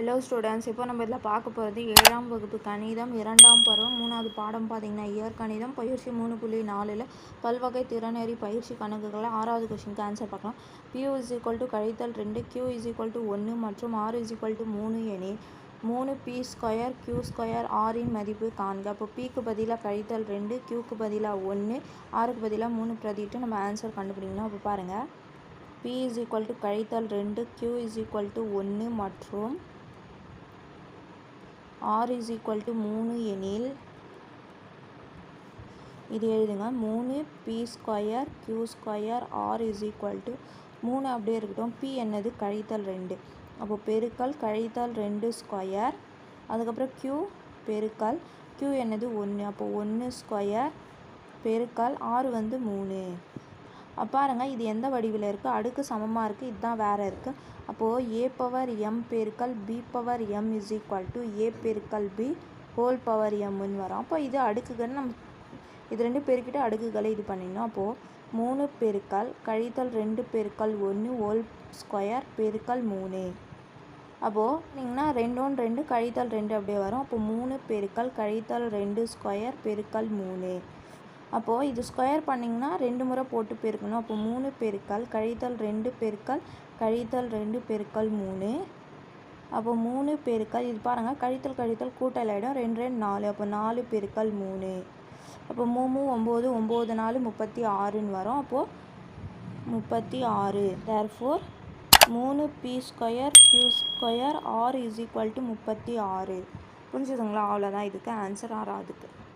Hello students இப்போ நம்ம இதில் பார்க்க போகிறது ஏழாம் வகுப்பு கணிதம் இரண்டாம் பருவம் மூணாவது பாடம் பார்த்தீங்கன்னா இயற் கணிதம் பயிற்சி மூணு புள்ளி நாலில் பல்வகை திறனறி பயிற்சி கணக்குகளை ஆறாவது கொஷினுக்கு ஆன்சர் பார்க்கலாம். பியூ இஸ் ஈக்குவல் டு கழித்தல் ரெண்டு கியூ இஸ் ஈக்குவல் டு ஒன்று மற்றும் ஆர் இஸ் ஈக்குவல் டு மூணு எனில் மூணு பி ஸ்கொயர் கியூ ஸ்கொயர் ஆரின் மதிப்பு காண்க. அப்போ பிக்கு பதிலாக கழித்தல் ரெண்டு கியூக்கு பதிலாக ஒன்று ஆறுக்கு பதிலாக மூணு பிரதிட்டு நம்ம ஆன்சர் கண்டுபிடிக்கணும். அப்போ பாருங்கள் பி இஸ் ஈக்குவல் டு கழித்தல் ரெண்டு கியூ இஸ் ஈக்குவல் டு ஒன்று மற்றும் ஆர் இஸ் ஈக்குவல் டு மூணு எனில் இது எழுதுங்க மூணு P square Q square R is equal to மூணு அப்படியே இருக்கட்டும் பி என்னது? கழித்தல் ரெண்டு. அப்போ பெருக்கல் கழித்தல் ரெண்டு ஸ்கொயர் அதுக்கப்புறம் கியூ பெருக்கல் கியூ என்னது? ஒன்று. அப்போ ஒன்று ஸ்கொயர் பெருக்கல் ஆறு வந்து மூணு. பாருங்கள் இது எந்த வடிவில் இருக்குது அடுக்கு சமமாக இருக்குது இதுதான் வேறு இருக்குது அப்போது ஏ பவர் எம் பெருக்கல் B power M is equal to A பெருக்கல் பி ஹோல் பவர் எம்னு வரும். அப்போ இது அடுக்குகள் நம்ம இது ரெண்டு பேருக்கிட்ட அடுக்குகளை இது பண்ணிடணும். அப்போது மூணு பெருக்கல் கழித்தல் ரெண்டு பெருக்கல் ஒன்று ஹோல் ஸ்கொயர் பெருக்கல் மூணு. அப்போது நீங்கன்னா ரெண்டு ரெண்டு கழித்தல் ரெண்டு அப்படியே வரும். அப்போ மூணு பெருக்கல் கழித்தல் ரெண்டு ஸ்கொயர் பெருக்கல் மூணு. அப்போது இது ஸ்கொயர் பண்ணிங்கன்னா ரெண்டு முறை போட்டு பெருக்கணும். அப்போ மூணு பெருக்கல் கழித்தல் ரெண்டு பெருக்கல் கழித்தல் ரெண்டு பெருக்கல் மூணு. அப்போ மூணு பெருக்கல் இது பாருங்கள் கழித்தல் கழித்தல் கூட்டல் ஆகிடும் ரெண்டு ரெண்டு நாலு. அப்போ நாலு பெருக்கல் மூணு. அப்போ மூணு ஒம்பது ஒம்பது நாலு முப்பத்தி ஆறுன்னு வரும். அப்போது முப்பத்தி ஆறு. தேர்ஃபோர் மூணு P square Q square R is equal to முப்பத்தி ஆறு. புரிஞ்சுதுங்களா? அவ்வளோதான் இதுக்கு ஆன்சர் ஆறாதுக்கு